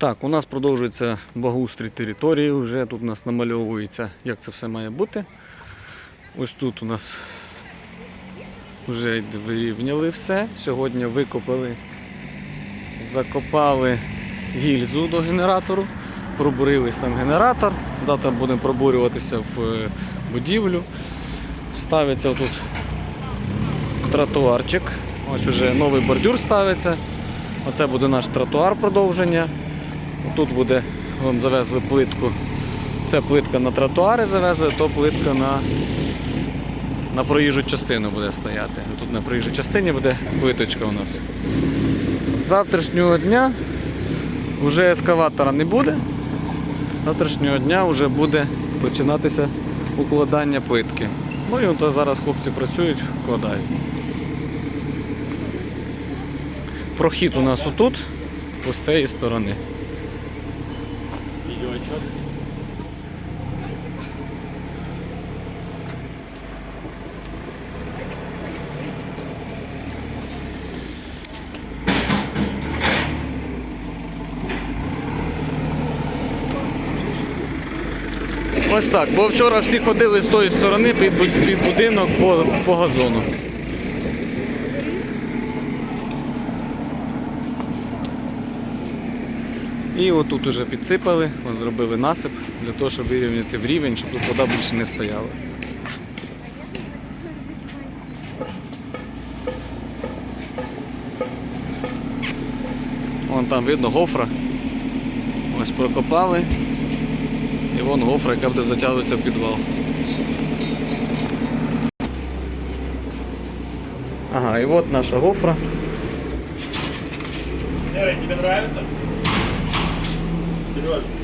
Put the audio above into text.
Так, у нас продовжується благоустрій території. Вже тут у нас намальовується, як це все має бути. Ось тут у нас вже вирівняли все. Сьогодні викопали, закопали гільзу до генератору, пробурили там генератор. Завтра будемо пробурюватися в е, будівлю. Ставиться тут тротуарчик. Ось уже новий бордюр ставиться. Оце буде наш тротуар продовження. Тут буде, вон завезли плитку. Це плитка на тротуари завезли, то плитка на, на проїжджу частину буде стояти. Тут на проїжджій частині буде плиточка у нас. З завтрашнього дня вже ескаватора не буде. З завтрашнього дня вже буде починатися укладання плитки. Ну і от зараз хлопці працюють, вкладають. Прохід у нас отут, з цієї сторони. Видеоотчет. Ось так, бо вчора всі ходили з тої сторони під будинок по, по газону. І отут уже підсипали, зробили насип для того, щоб вирівняти в рівень, щоб тут вода більше не стояла. Вон там видно гофра. Ось прокопали. І вон гофра, яка буде затягуватися в підвал. Ага, і от наша гофра. Тебе нравится? Sure.